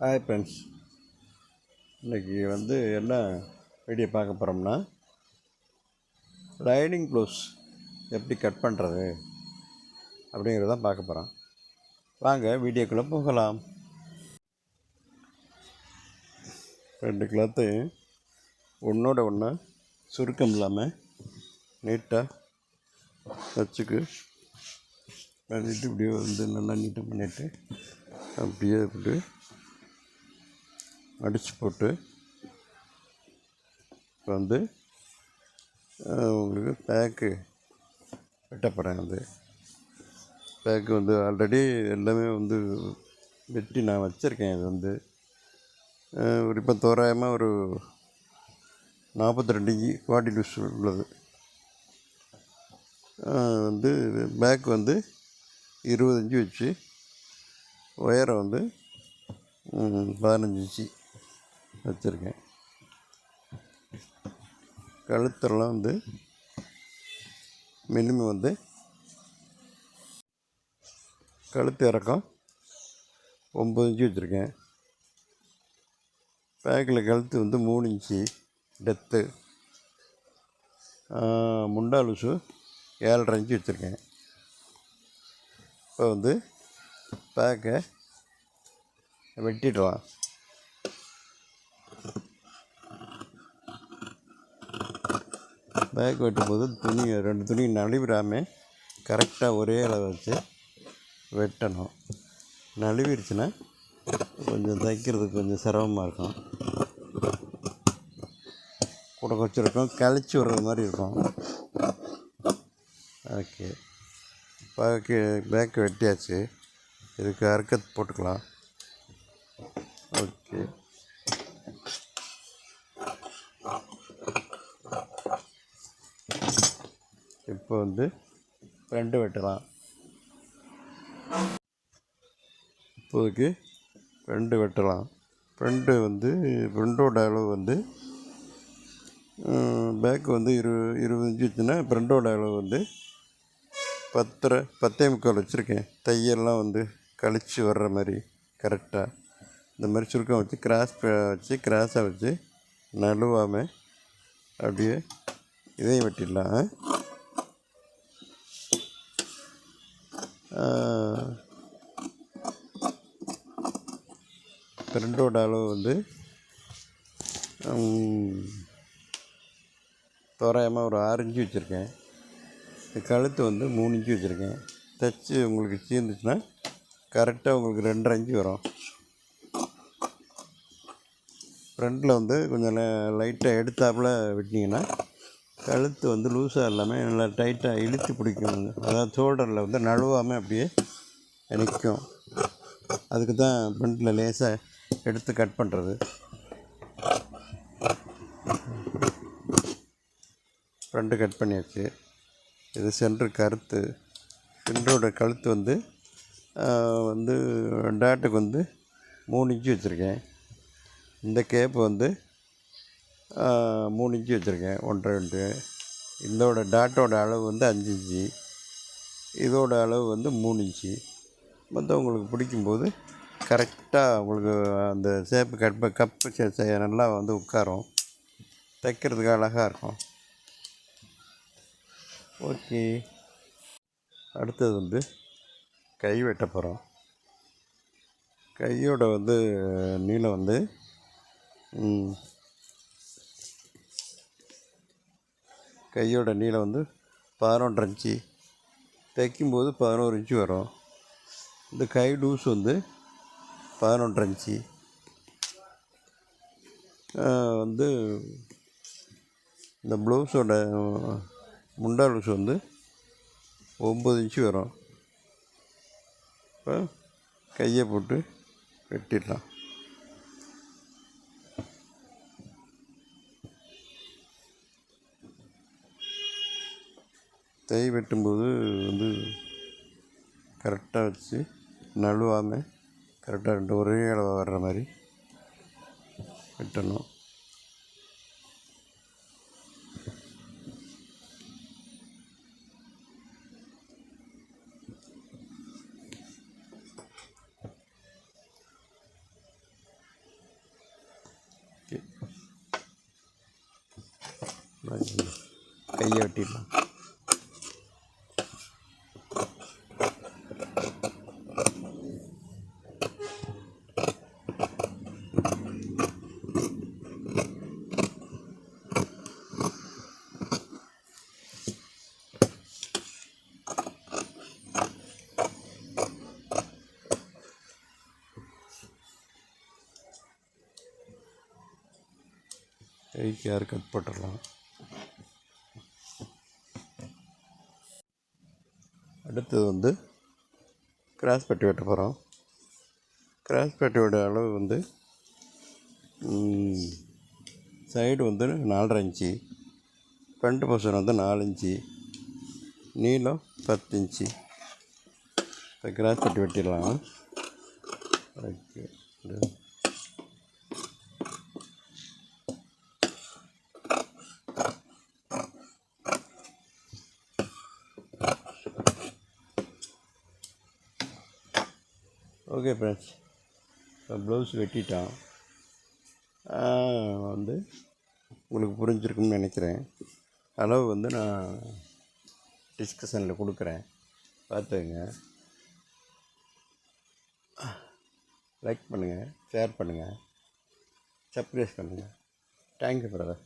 Hi friends இன்றைக்கி வந்து என்ன வீடியோ பார்க்க போகிறோம்னா லைனிங் ப்ளவுஸ் எப்படி கட் பண்ணுறது அப்படிங்கிறத பார்க்க போகிறோம் வாங்க வீடியோக்குள்ளே போகலாம். ரெண்டு கிளாத்தையும் ஒன்றோட ஒன்று சுருக்கம் இல்லாமல் நீட்டாக வச்சுக்கு பண்ணிட்டு இப்படியே வந்து நல்லா நீட்டாக பண்ணிவிட்டு அப்படியே இப்படி அடித்து போட்டு வந்து உங்களுக்கு பேக்கு வெட்டப்படுறேன் வந்து. பேக்கு வந்து ஆல்ரெடி எல்லாமே வந்து வெட்டி நான் வச்சுருக்கேன் இது வந்து. ஒரு இப்போ தோராயமாக ஒரு நாற்பத்தி ரெண்டு இஞ்சி குவாடி லூஸ் உள்ளது. வந்து பேக் வந்து இருபது இன்ச்சு வச்சு ஒயரை வந்து பதினஞ்சு இன்ச்சு. வச்சுருக்கேன். கழுத்தெல்லாம் வந்து மினிமம் வந்து கழுத்து இறக்கம் ஒம்பது இன்ச்சு வச்சுருக்கேன். பேக்கில் கழுத்து வந்து மூணு இன்ச்சு டெத்து. முண்டா லூசு ஏழரை இன்ச்சு வச்சுருக்கேன். இப்போ வந்து பேக்கை வெட்டிடலாம். பேக் வெட்டும்போது துணி ரெண்டு துணி நழுவிடாமல் கரெக்டாக ஒரே அளவு வச்சு வெட்டணும். நழுவிடுச்சுன்னா கொஞ்சம் தைக்கிறதுக்கு கொஞ்சம் சிரமமாக இருக்கும். கூட கொஞ்சம் இருக்கும். கழிச்சு விடுற மாதிரி இருக்கும். ஓகே. பேக்கு பேக்கு வெட்டியாச்சு. இதுக்கு அறுக்கத்து போட்டுக்கலாம். ஓகே. இப்போ வந்து ஃப்ரெண்டு வெட்டலாம். இப்போதைக்கு ஃப்ரெண்டு வெட்டலாம். ஃப்ரெண்டு வந்து ஃப்ரெண்டோட அளவு வந்து பேக்கு வந்து இரு இருபது இன்ச்சு வச்சுன்னா ஃப்ரெண்டோட அளவு வந்து பத்தரை பத்தே முக்கால் வச்சுருக்கேன். தையெல்லாம் வந்து கழிச்சு வர்ற மாதிரி கரெக்டாக இந்த மாதிரி சுருக்கம் வச்சு கிராஸ் வச்சு கிராஸாக வச்சு நழுவாமல் அப்படியே இதையும் வெட்டிடலாம். ஃப்ரெண்டோட அளவு வந்து தோராயமாக ஒரு ஆறு இன்ச்சு வச்சுருக்கேன். கழுத்து வந்து மூணு இன்ச்சு வச்சுருக்கேன். தைச்சி உங்களுக்கு சீர்ந்துச்சுன்னா கரெக்டாக உங்களுக்கு ரெண்டரை இன்ச்சு வரும். ஃப்ரண்ட்டில் வந்து கொஞ்சம் லைட்டாக எடுத்தாப்புல விட்டிங்கன்னா கழுத்து வந்து லூஸாக இல்லாமல் நல்லா டைட்டாக இழுத்து பிடிக்கும் அதாவது ஷோல்டரில் வந்து நழுவாமல் அப்படியே நிற்கும் அதுக்கு தான் பிண்டில் லேசாக எடுத்து கட் பண்ணுறது ஃப்ரண்ட்டு கட் பண்ணியாச்சு. இது சென்ட்ரு கருத்து. சென்டரோட கழுத்து வந்து வந்து டாட்டுக்கு வந்து மூணு இன்ச்சு வச்சுருக்கேன். இந்த கேப்பு வந்து மூணு இன்ச்சு வச்சுருக்கேன். ஒன்றரை ரெண்டு இதோட டாட்டோட அளவு வந்து அஞ்சு இன்ச்சு. இதோட அளவு வந்து மூணு இன்ச்சு. மற்றவங்களுக்கு உங்களுக்கு பிடிக்கும்போது கரெக்டாக உங்களுக்கு அந்த சேப்பு கட் கப்பு நல்லா வந்து உட்காரும். தைக்கிறதுக்கு அழகாக இருக்கும். ஓகே. அடுத்தது வந்து கை வெட்ட போகிறோம் கையோட வந்து நீளம் வந்து கையோட நீளம் வந்து பதினொன்றரை இன்ச்சு. தைக்கும்போது பதினோரு இன்ச்சு வரும். இந்த கை லூஸ் வந்து பதினொன்றரை இன்ச்சு. வந்து இந்த ப்ளவுஸோட முண்டா லூஸ் வந்து ஒம்பது இன்ச்சு வரும். இப்போ கையை போட்டு வெட்டிடலாம். தை வெட்டும்போது வந்து கரெக்டாக வச்சு நழுவாமல் கரெக்டாக ரெண்டு ஒரே அளவு வர்ற மாதிரி வெட்டணும். கையை வெட்டிடலாம். கைக்கு யார் கட் போட்டுடலாம். அடுத்தது வந்து கிராஸ் பட்டி வெட்ட போகிறோம் கிராஸ் பட்டியோட அளவு வந்து சைடு வந்து நாலரை இன்ச்சு ஃப்ரண்ட் போர்ஷன் வந்து நாலு இன்ச்சு நீளம் பத்து இன்ச்சு. இப்போ கிராஸ் பட்டி வெட்டிடலாம். ஓகே. ஓகே ஃப்ரெண்ட்ஸ் இப்போ ப்ளவுஸ் வெட்டிட்டான். வந்து உங்களுக்கு புரிஞ்சிருக்கும்னு நினைக்கிறேன். அளவு வந்து நான் டிஸ்கஷனில் கொடுக்குறேன். பார்த்துங்க லைக் பண்ணுங்கள் ஷேர் பண்ணுங்கள் சப்ரைஸ் பண்ணுங்கள் தேங்க்யூ பிரதர்